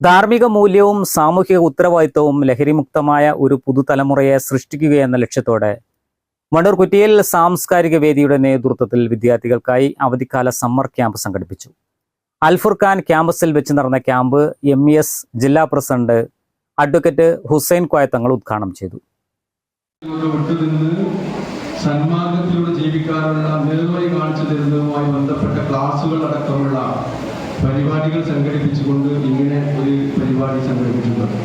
ധാർമ്മിക മൂല്യവും സാമൂഹിക ഉത്തരവാദിത്വവും ലഹരിമുക്തമായ ഒരു പുതുതലമുറയെ സൃഷ്ടിക്കുക എന്ന ലക്ഷ്യത്തോടെ മണ്ണൂർ കുറ്റിയിൽ സാംസ്കാരിക വേദിയുടെ നേതൃത്വത്തിൽ വിദ്യാർത്ഥികൾക്കായി അവധിക്കാല സമ്മർ ക്യാമ്പ് സംഘടിപ്പിച്ചു. അൽഫുർഖാൻ ക്യാമ്പസിൽ വെച്ച് നടന്ന ക്യാമ്പ് എം ജില്ലാ പ്രസിഡന്റ് അഡ്വക്കേറ്റ് ഹുസൈൻ കോയത്തങ്ങൾ ഉദ്ഘാടനം ചെയ്തു. സന്മാർഗത്തിലൂടെ ജീവിക്കാനുള്ള നേർവഴി കാണിച്ചു തരുന്നതുമായി ബന്ധപ്പെട്ട ക്ലാസുകൾ അടക്കമുള്ള പരിപാടികൾ സംഘടിപ്പിച്ചുകൊണ്ട് ഇങ്ങനെ ഒരു പരിപാടി സംഘടിപ്പിച്ചിട്ടുണ്ട്.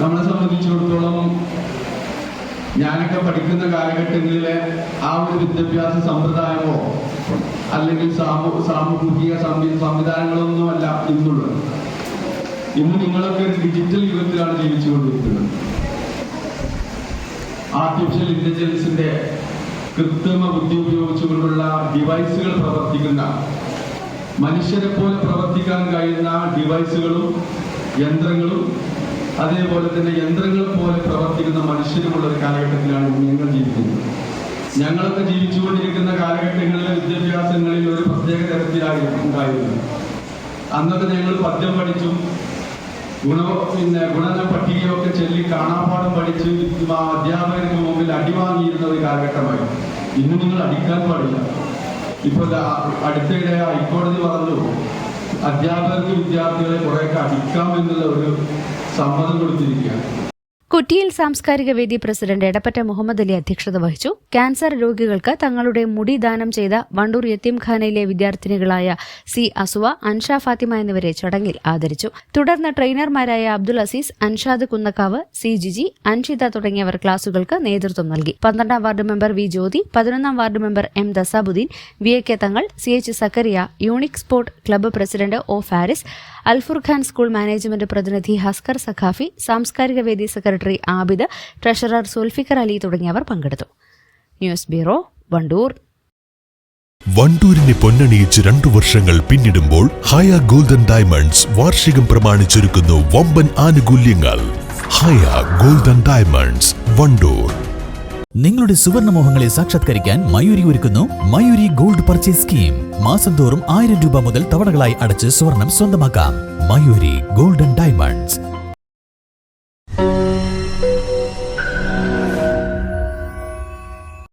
നമ്മളെ സംബന്ധിച്ചിടത്തോളം ഞാനൊക്കെ പഠിക്കുന്ന കാലഘട്ടങ്ങളിലെ ആ ഒരു വിദ്യാഭ്യാസ സമ്പ്രദായമോ അല്ലെങ്കിൽ സാമൂ സാമൂഹിക സംവി സംവിധാനങ്ങളൊന്നുമല്ല ഇന്നുള്ളത്. ഇന്ന് നിങ്ങളൊക്കെ ഒരു ഡിജിറ്റൽ യുഗത്തിലാണ് ജീവിച്ചുകൊണ്ടിരിക്കുന്നത്. ആർട്ടിഫിഷ്യൽ ഇന്റലിജൻസിന്റെ കൃത്രിമ ബുദ്ധി ഉപയോഗിച്ചുകൊണ്ടുള്ള ഡിവൈസുകൾ പ്രവർത്തിക്കുന്ന മനുഷ്യരെ പോലെ പ്രവർത്തിക്കാൻ കഴിയുന്ന ഡിവൈസുകളും യന്ത്രങ്ങളും അതേപോലെ തന്നെ യന്ത്രങ്ങൾ പോലെ പ്രവർത്തിക്കുന്ന മനുഷ്യരുമുള്ള ഒരു കാലഘട്ടത്തിലാണ് ഞങ്ങൾ ജീവിക്കുന്നത്. ഞങ്ങളൊക്കെ ജീവിച്ചുകൊണ്ടിരിക്കുന്ന കാലഘട്ടങ്ങളിലെ വിദ്യാഭ്യാസങ്ങളിൽ ഒരു പ്രത്യേക തരത്തിലായിരുന്നു ഉണ്ടായിരുന്നു. അന്നൊക്കെ ഞങ്ങൾ പദ്യം പഠിച്ചും. ഗുണ പിന്നെ ഗുണന പട്ടികയൊക്കെ ചൊല്ലി കാണാപ്പാടം പഠിച്ച് അധ്യാപകർക്ക് മുമ്പിൽ അടിവാങ്ങിയിരുന്ന ഒരു കാലഘട്ടമായി ഇന്ന് നിങ്ങൾ അടിക്കാൻ പാടില്ല. ഇപ്പൊ ദാ അടുത്തിടെ ഹൈക്കോടതി പറഞ്ഞു അധ്യാപകർക്ക് വിദ്യാർത്ഥികളെ കുറെയൊക്കെ അടിക്കാം എന്നുള്ള ഒരു സമ്മതം കൊടുത്തിരിക്കുകയാണ്. കുറ്റിയിൽ സാംസ്കാരിക വേദി പ്രസിഡന്റ് എടപ്പറ്റ മുഹമ്മദ് അലി അധ്യക്ഷത വഹിച്ചു. ക്യാൻസർ രോഗികൾക്ക് തങ്ങളുടെ മുടി ദാനം ചെയ്ത വണ്ടൂർ യത്തീംഖാനയിലെ വിദ്യാർത്ഥിനികളായ സി അസുവ അൻഷ ഫാത്തിമ എന്നിവരെ ചടങ്ങിൽ ആദരിച്ചു. തുടർന്ന് ട്രെയിനർമാരായ അബ്ദുൽ അസീസ് അൻഷാദ് കുന്നക്കാവ് സി ജിജി അൻഷിത തുടങ്ങിയവർ ക്ലാസുകൾക്ക് നേതൃത്വം നൽകി. പന്ത്രണ്ടാം വാർഡ് മെമ്പർ വി ജ്യോതി പതിനൊന്നാം ward member M Dasabuddin V A K Thangal C H Zakariya unique sport club president O Faris Alfurqan school management പ്രതിനിധി ഹസ്കർ സഖാഫി സാംസ്കാരിക വേദി സെക്രട്ടറി ആബിദ് ട്രഷറർ സുൽഫിക്കർ അലി തുടങ്ങിയവർ പങ്കെടുത്തു. News bureau Wandoor. വണ്ടൂരിനെ പൊന്നണിയിച്ച് രണ്ടു വർഷങ്ങൾ പിന്നിടുമ്പോൾ ഹയ ഗോൾഡൻ ഡയമണ്ട്സ് വാർഷികം പ്രമാണിച്ചൊരുക്കുന്നു വമ്പൻ ആനുകൂല്യങ്ങൾ. Haya golden diamonds Wandoor. നിങ്ങളുടെ സുവർണമോഹങ്ങളെ സാക്ഷാത്കരിക്കാൻ മയൂരി ഒരുക്കുന്നു മയൂരി ഗോൾഡ് പർച്ചേസ് സ്കീം. മാസം തോറും ആയിരം രൂപ മുതൽ തവണകളായി അടച്ച് സ്വർണം സ്വന്തമാക്കാം. Mayoori golden diamonds.